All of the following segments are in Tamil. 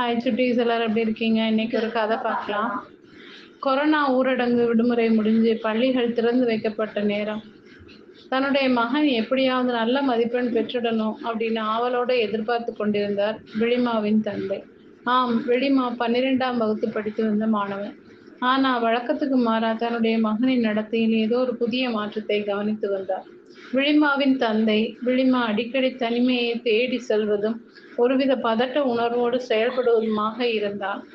ஹாய் சுட்டீஸ் எல்லாரும் எப்படி இருக்கீங்க? இன்னைக்கு ஒரு கதை பார்க்கலாம். கொரோனா ஊரடங்கு விடுமுறை முடிஞ்சு பள்ளிகள் திறந்து வைக்கப்பட்ட நேரம். தன்னுடைய மகன் எப்படியாவது நல்ல மதிப்பெண் பெற்றுடணும் அப்படின்னு ஆவலோடு எதிர்பார்த்து கொண்டிருந்தார் விழிமாவின் தந்தை. ஆம் விழிமா பன்னிரெண்டாம் வகுப்பு படித்து வந்த மாணவன். ஆனா வழக்கத்துக்கு மாறா தன்னுடைய மகனின் நடத்தையில் ஏதோ ஒரு புதிய மாற்றத்தை கவனித்து வந்தார். விழிமாவின் தந்தை விழிமா அடிக்கடி தனிமையை தேடி செல்வதும் ஒருவித பதட்ட உணர்வோடு செயல்படுவதுமாக இருந்தான்.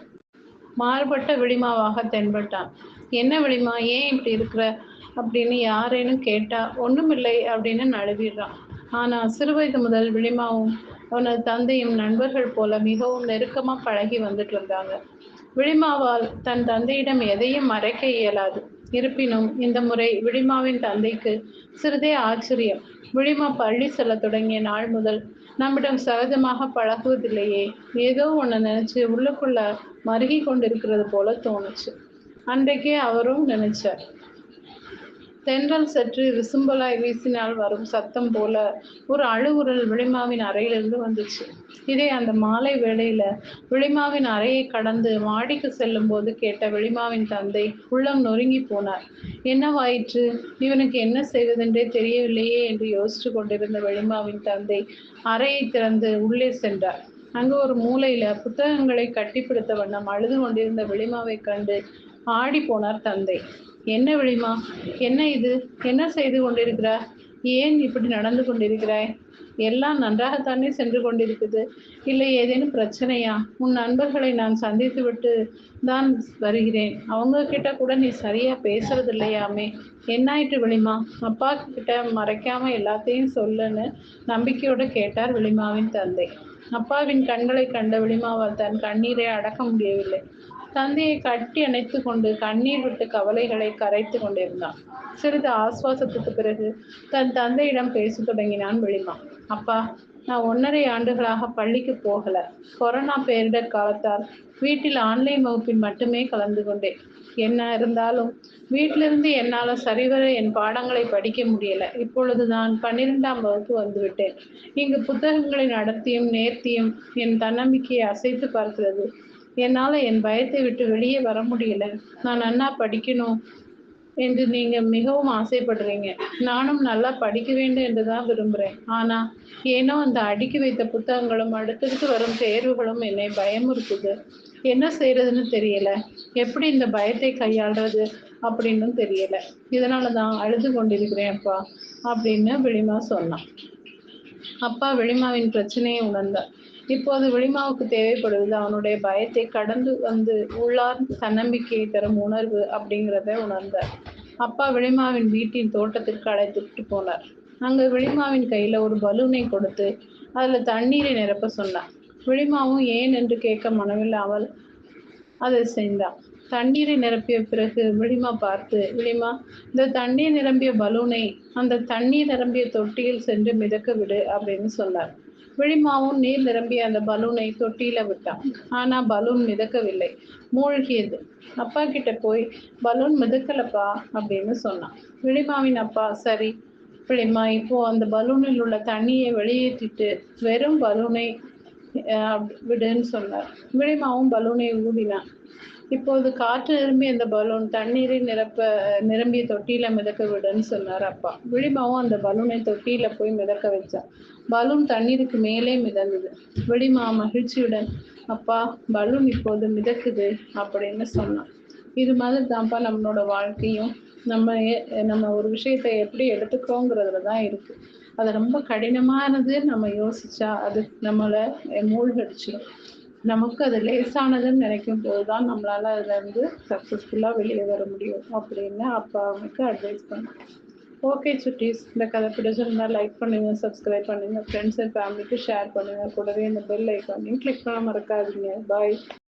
மாறுபட்ட விழிமாவாக தென்பட்டான். என்ன விழிமா ஏன் இப்படி இருக்கிற? அப்படின்னு யாரேனும் கேட்டா ஒண்ணுமில்லை அப்படின்னு நழுவிடுறான். ஆனா சிறுவயது முதல் விழிமாவும் அவனது தந்தையும் நண்பர்கள் போல மிகவும் நெருக்கமா பழகி வந்துட்டு இருந்தாங்க. விழிமாவால் தன் தந்தையிடம் எதையும் மறைக்க இயலாது. இருப்பினும் இந்த முறை விழிமாவின் தந்தைக்கு சிறிதே ஆச்சரியம். விழிமா பள்ளி செல்ல தொடங்கிய நாள் முதல் நம்மிடம் சகஜமாக பழகுவதில்லையே. ஏதோ ஒன்று நினைச்சு உள்ளுக்குள்ள மருகி கொண்டிருக்கிறது போல தோணுச்சு. அன்றைக்கே அவரும் நினைச்சார். தென்றல் சற்று விசும்பலாய் வீசினால் வரும் சத்தம் போல ஒரு அழுகுரல் விளிமாவின் அறையிலிருந்து வந்துச்சு. இதே அந்த மாலை வேளையில விளிமாவின் அறையை கடந்து மாடிக்கு செல்லும் போது கேட்ட விளிமாவின் தந்தை உள்ளம் நொறுங்கி போனார். என்னவாயிற்று? இவனுக்கு என்ன செய்வதென்றே தெரியவில்லையே என்று யோசித்து கொண்டிருந்த வெளிமாவின் தந்தை அறையை திறந்து உள்ளே சென்றார். அங்கு ஒரு மூலையில புத்தகங்களை கட்டிப்பிடித்த வண்ணம் அழுது கொண்டிருந்த வெளிமாவை கண்டு ஆடி போனார் தந்தை. என்ன விழிமா? என்ன இது? என்ன செய்து கொண்டிருக்கிறாய் ஏன் இப்படி நடந்து கொண்டிருக்கிறாய்? எல்லாம் நன்றாகத்தானே சென்று கொண்டிருக்குது. இல்லை ஏதேனும் பிரச்சனையா? உன் நண்பர்களை நான் சந்தித்து விட்டு தான் வருகிறேன். அவங்க கிட்ட கூட நீ சரியா பேசுறது இல்லையாமே என்னாயிட்டு விளிமா அப்பா கிட்ட மறைக்காம எல்லாத்தையும் சொல்லுன்னு நம்பிக்கையோட கேட்டார் விளிமாவின் தந்தை. அப்பாவின் கண்களை கண்ட விளிமாவால் தன் கண்ணீரை அடக்க முடியவில்லை. தந்தையை கட்டி அணைத்து கொண்டு கண்ணீர் விட்டு கவலைகளை கரைத்து கொண்டிருந்தான். சிறிது ஆஸ்வாசத்துக்கு பிறகு தன் தந்தையிடம் பேச தொடங்கினான் வெளிமா. அப்பா நான் ஒன்றரை ஆண்டுகளாக பள்ளிக்கு போகல. கொரோனா பேரிடர் காலத்தால் வீட்டில் ஆன்லைன் வகுப்பில் மட்டுமே கலந்து கொண்டேன். என்ன இருந்தாலும் வீட்டிலிருந்து என்னால் சரிவர என் பாடங்களை படிக்க முடியல. இப்பொழுது நான் பன்னிரெண்டாம் வகுப்பு வந்துவிட்டேன். இங்கு புத்தகங்களின் அடர்த்தியும் நேர்த்தியும் என் தன்னம்பிக்கையை அசைத்து பார்க்கிறது. என்னால் என் பயத்தை விட்டு வெளியே வர முடியல. நான் நன்னா படிக்கணும் என்று நீங்க மிகவும் ஆசைப்படுறீங்க. நானும் நல்லா படிக்க வேண்டும் என்று தான் விரும்புகிறேன் ஆனா ஏனோ அந்த அடுக்கி வைத்த புத்தகங்களும் அடுத்தடுத்து வரும் தேர்வுகளும் என்னை பயமுறுத்துது. என்ன செய்யறதுன்னு தெரியல. எப்படி இந்த பயத்தை கையாளுறது அப்படின்னு தெரியல. இதனால தான் அழுது கொண்டிருக்கிறேன் அப்பா அப்படின்னு விளிமா சொன்னான். அப்பா வெளிமாவின் பிரச்சனையை உணர்ந்தார். இப்போது வெளிமாவுக்கு தேவைப்படுவது அவனுடைய பயத்தை கடந்து வந்து உள்ளார் தன்னம்பிக்கையை தரும் உணர்வு அப்படிங்கிறத உணர்ந்தார். அப்பா வெளிமாவின் வீட்டின் தோட்டத்திற்கு அழைத்துட்டு போனார். அங்க வெளிமாவின் கையில ஒரு பலூனை கொடுத்து அதுல தண்ணீரை நிரப்ப சொன்னார். விழிமாவும் ஏன் என்று கேட்க மனமில்லாமல் அதை செய்தான் தண்ணீரை நிரப்பிய பிறகு விளிமா பார்த்து விளிமா இந்த தண்ணீர் நிரம்பிய பலூனை அந்த தண்ணீர் நிரம்பிய தொட்டியில் சென்று மிதக்க விடு அப்படின்னு சொன்னார். விழிமாவும் நீர் நிரம்பிய அந்த பலூனை தொட்டியில விட்டான். ஆனா பலூன் மிதக்கவில்லை மூழ்கியது. அப்பா கிட்ட போய் பலூன் மிதக்கலப்பா அப்படின்னு சொன்னான். விழிமாவின் அப்பா சரி விழிமா இப்போ அந்த பலூனில் உள்ள தண்ணியை வெளியேற்றிட்டு வெறும் பலூனை விடுன்னு சொன்னார். விழிமாவும் பலூனை ஊதினான். இப்போது காற்று நிரம்பி அந்த பலூன் தண்ணீரை நிரப்ப நிரம்பிய தொட்டியில மிதக்க விடுன்னு சொன்னார் அப்பா. விழிமாவும் அந்த பலூனை தொட்டியில போய் மிதக்க வச்சான் பலூன் தண்ணீருக்கு மேலே மிதந்தது. விழிமா மகிழ்ச்சியுடன் அப்பா பலூன் இப்போது மிதக்குது அப்படின்னு சொன்னான். இது மாதிரி தான்ப்பா நம்மளோட வாழ்க்கையும் நம்ம நம்ம ஒரு விஷயத்தை எப்படி எடுத்துக்கிறோங்கிறதுல தான் இருக்கு. அது ரொம்ப கடினமானது நம்ம யோசிச்சா அது நம்மளை மூழ்கடிச்சிடும் நமக்கு அது லேசானதுன்னு நினைக்கும் போது தான் நம்மளால அதுல இருந்து சக்ஸஸ்ஃபுல்லா வெளியே வர முடியும் அப்படின்னு அப்போ அவனுக்கு அட்வைஸ் பண்ணேன் ஓகே சுட்டீஸ் இந்த கதை பிடிச்சிருந்தா லைக் பண்ணுங்க சப்ஸ்கிரைப் பண்ணுங்க. ஃப்ரெண்ட்ஸ் அண்ட் ஃபேமிலிக்கு ஷேர் பண்ணுங்க. கூடவே இந்த பெல் ஐக்கானையும் கிளிக் பண்ண மறக்காதீங்க. பாய்